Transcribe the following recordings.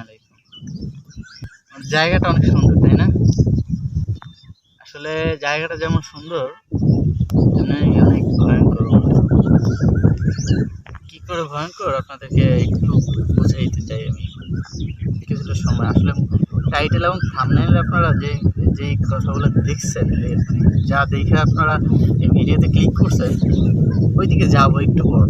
আলাইকুম। জায়গাটা অনেক সুন্দর, তাই না? আসলে জায়গাটা যেমন সুন্দর অনেক ভয়ঙ্কর কি করে ভয়ঙ্কর? আপনাদেরকে একটু বুঝে দিতে চাই আমি। কিছুটা সময়। আসলে টাইটেল এবং থামনেল আপনারা যে যেই কথাগুলো দেখছেন, যা দেখে আপনারা ভিডিওতে ক্লিক করছেন, ওইদিকে যাব একটু পর।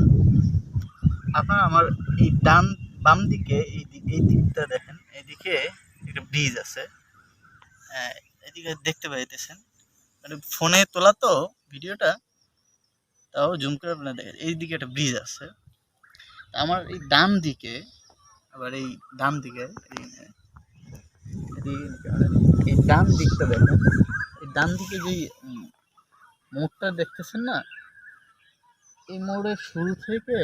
আপনারা আমার এই ডান বাম দিকে এই এই দিকটা দেখেন এদিকে একটা ব্রিজ আছে। আহ, এদিকে দেখতে পাইতেছেন। মানে ফোনে তোলা তো ভিডিওটা তাও জুম করে আপনার দেখেন এই দিকে একটা ব্রিজ আছে। আমার এই ডান দিকে আবার এই ডান দিকে এই ডান দিকটা দেখেন এই ডান দিকে যে মোড়টা দেখতেছেন না এই মোড়ের শুরু থেকে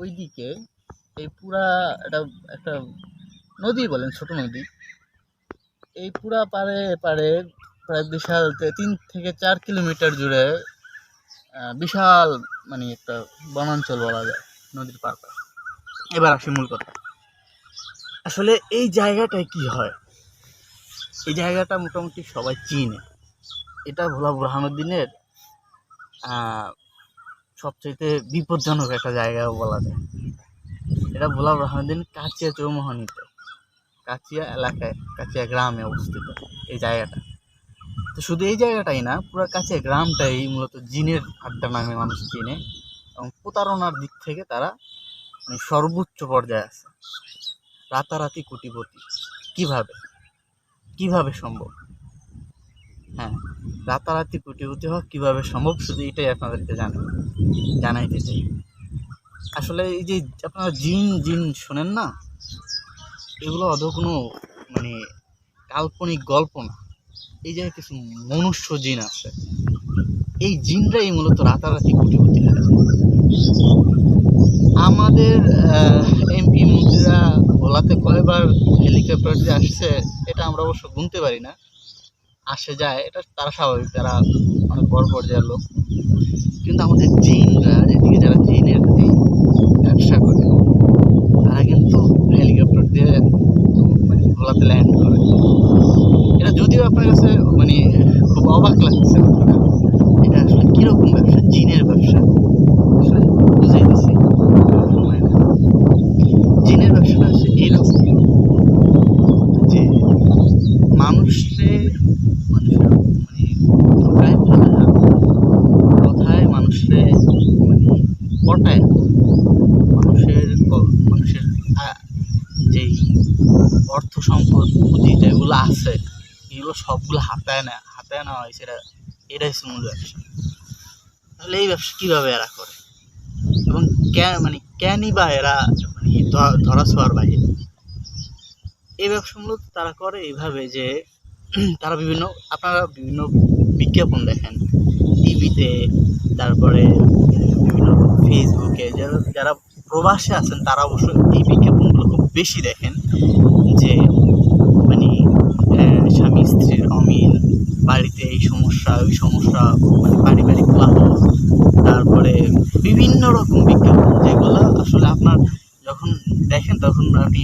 ওই দিকে এই পুরা একটা একটা নদী বলেন, ছোট নদী। এই পুরা পারে পারে প্রায় বিশাল তিন থেকে চার কিলোমিটার জুড়ে বিশাল মানে একটা বনাঞ্চল বলা যায়, নদীর পার এবার আসি মূল কথা। আসলে এই জায়গাটায় কি হয়? এই জায়গাটা মোটামুটি সবাই চিনে। এটা ভোলা বুরহানুদ্দিনের সবচাইতে বিপজ্জনক একটা জায়গাও বলা যায়। এটা ভোলা বুরহানুদ্দিন কাচিয়া চৌমোহনীতে, কাচিয়া এলাকায়, কাচিয়া গ্রামে অবস্থিত এই জায়গাটা। তো শুধু এই জায়গাটাই না, পুরো কাচিয়া গ্রামটাই মূলত জিনের আড্ডা নামে মানুষ চিনে এবং প্রতারণার দিক থেকে তারা মানে সর্বোচ্চ পর্যায়ে আছে। রাতারাতি কোটিপতি। কীভাবে? কীভাবে সম্ভব? হ্যাঁ রাতারাতি কোটিপতি হওয়া কীভাবে সম্ভব, শুধু এটাই আপনাদেরকে জানাই জানাইতে চাই। আসলে এই যে আপনারা জিন জিন শোনেন না, এগুলো অত কোনো মানে কাল্পনিক গল্প না। এই জায়গায় কিছু মনুষ্য জিন আছে, এই জিনরাই মূলত রাতারাতি কোটিপতি হয়ে আমাদের এমপি মন্ত্রীরা ভোলাতে কয়বার হেলিকপ্টার যে আসছে, এটা আমরা অবশ্য গুনতে পারি না। আসে যায়, এটা তারা স্বাভাবিক তারা অনেক বড় পর্যায়ের লোক। কিন্তু আমাদের জিনরা, এদিকে যারা জিনের ব্যবসা করে, তারা কিন্তু হেলিকপ্টার দিয়ে মানে গোলাতে ল্যান্ড করে। এটা যদিও আপনার কাছে মানে খুব অবাক লাগছে, এটা আসলে কীরকম ব্যবসা? জিনের ব্যবসা আসলে বুঝাই দিছি সময় না জিনের ব্যবসাটা হচ্ছে এইরকম যে মানুষে মানুষের মানে কথায় বলা যায়, কথায় মানুষে মানে পটায় মানুষের ক- মানুষের আ- যেই অর্থ সম্পদ পুঁজি যেগুলো আছে, এগুলো সবগুলো হাতায় না হাতায় নেওয়া হয় সেটা এটাই হচ্ছে মূল ব্যবসা। তাহলে এই ব্যবসা কীভাবে এরা করে? এবং ক্যা মানে কেনই বা এরা মানে ধরা ছোঁয়ার বাইরে? এই ব্যবসা তারা করে এইভাবে যে তারা বিভিন্ন, আপনারা বিভিন্ন বিজ্ঞাপন দেখেন, টিভিতে, তারপরে বিভিন্ন ফেসবুকে, যারা যারা প্রবাসে আছেন, তারা অবশ্য এই বিজ্ঞাপনগুলো খুব বেশি দেখেন। যে মানে স্বামী স্ত্রীর অমিল, বাড়িতে এই সমস্যা, ওই সমস্যা মানে পারিবারিক কলহ তারপরে বিভিন্ন রকম বিজ্ঞাপন যেগুলো আসলে আপনার যখন দেখেন তখন আপনি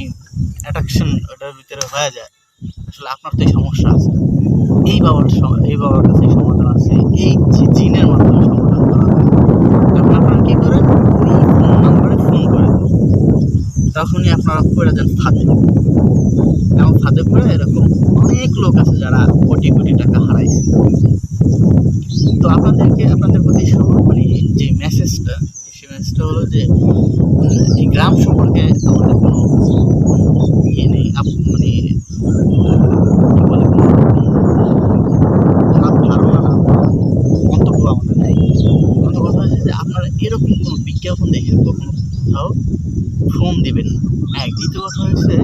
অ্যাট্রাকশন ওটার ভিতরে হয়ে যায়। আসলে আপনার তো এই সমস্যা আছে। এই বাবার এই বাবার কাছে সমাধান আছে। এই জিনের মাধ্যমে সমাধান করা যায় তখন আপনারা কী করেন? ফোন নাম্বারে ফোন করে দেন। তখনই আপনারা পড়ে যান ফাঁদে। এবং ফাঁদে পড়ে এরকম অনেক লোক আছে যারা কোটি কোটি টাকা হারাইছে। তো আপনাদেরকে, আপনাদের প্রতি মানে যে মেসেজটা সেই মেসেজটা হলো যে এই গ্রাম সম্পর্কে আমাদের কোনো ইয়ে নেই মানে এরকম কোনো বিজ্ঞাপন দেখে কখনো? কোথাও ফোন দেবেন না। এক দ্বিতীয় কথা হচ্ছে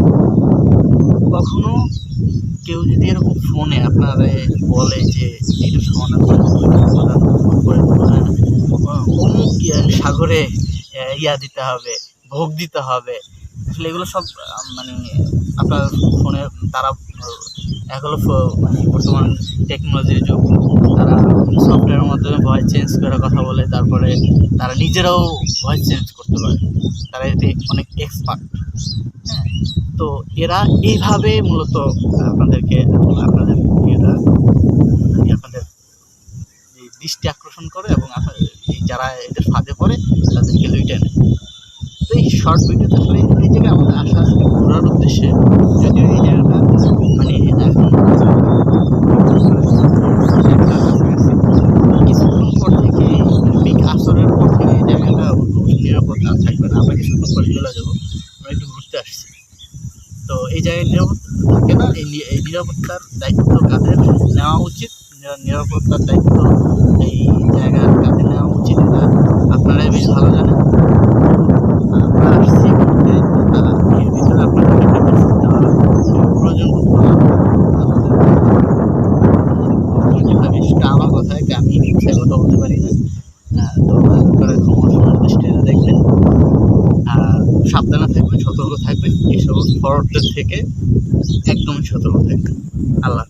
কখনো কেউ যদি এরকম ফোনে আপনারা বলে যে অমুক সাগরে ইয়া দিতে হবে, ভোগ দিতে হবে, আসলে এগুলো সব মানে আপনার ফোনে তারা এগুলো মানে বর্তমান টেকনোলজির যুগ, তারা সফটওয়্যারের মাধ্যমে ভয়েস চেঞ্জ করে কথা বলে, তারপরে তারা নিজেরাও ভয়েস চেঞ্জ করতে পারে, তারা এতে অনেক এক্সপার্ট তো এরা এইভাবে মূলত আপনাদেরকে, আপনাদের এরা আপনাদের এই দৃষ্টি আকর্ষণ করে এবং আপনাদের যারা এদের ফাঁদে পড়ে, তাদেরকে লুইটে নেয়। তো এই শর্ট ভিডিওতে আসলে এই জায়গায় আমাদের আসা ঘোরার উদ্দেশ্যে, যদিও এই জায়গাটা মানে এখন কিছুক্ষণ পর থেকে ঠিক আসরের পর থেকে এই জায়গাটা অবশ্যই নিরাপদ আর থাকবে না আমরা কিছুক্ষণ পরে চলে যাব আমরা একটু ঘুরতে আসছি তো এই জায়গায় নিরাপদ থাকে না, এই নিরাপত্তার দায়িত্ব কাদের নেওয়া উচিত। নিরাপত্তার দায়িত্ব এই জায়গার কাদের নেওয়া উচিত এটা আপনারাই বেশ ভালো জানেন। আমরা আমি পারি না? আপনারা আর সাবধানে ফ্রডদের থেকে একদম সতর্ক থাকবেন আল্লাহ।